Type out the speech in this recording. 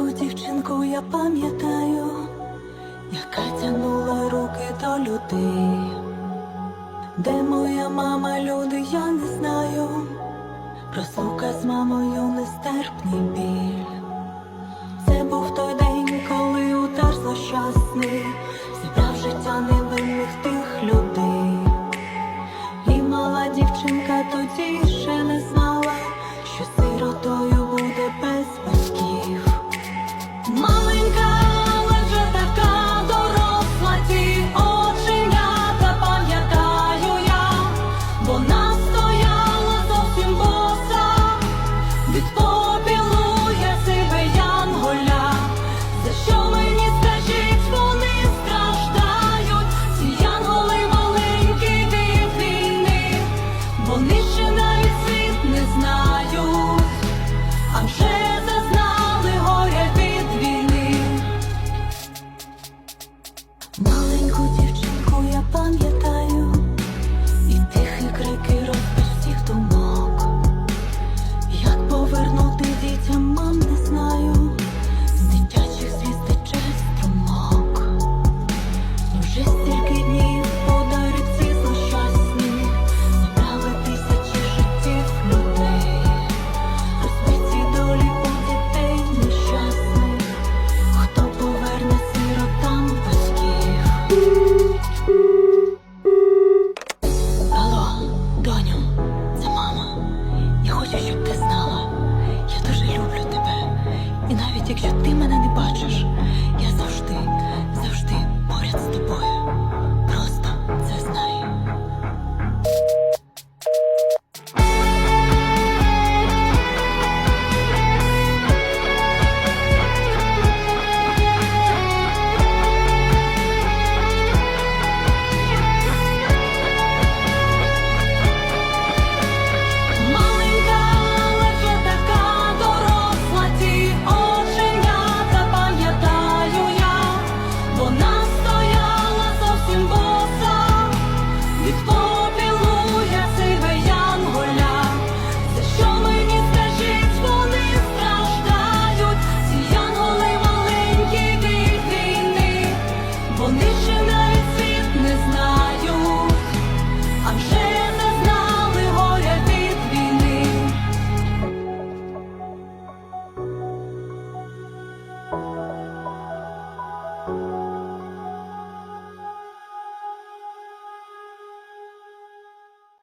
ранку я пам'ятаю, яка тянула руки до людей. Де моя мама, люди, я не знаю. прослука з мамою нестерпний біль. ще навіть світ не знаю, а вже. Якщо ти мене не бачиш, я завжди, завжди поряд з тобою.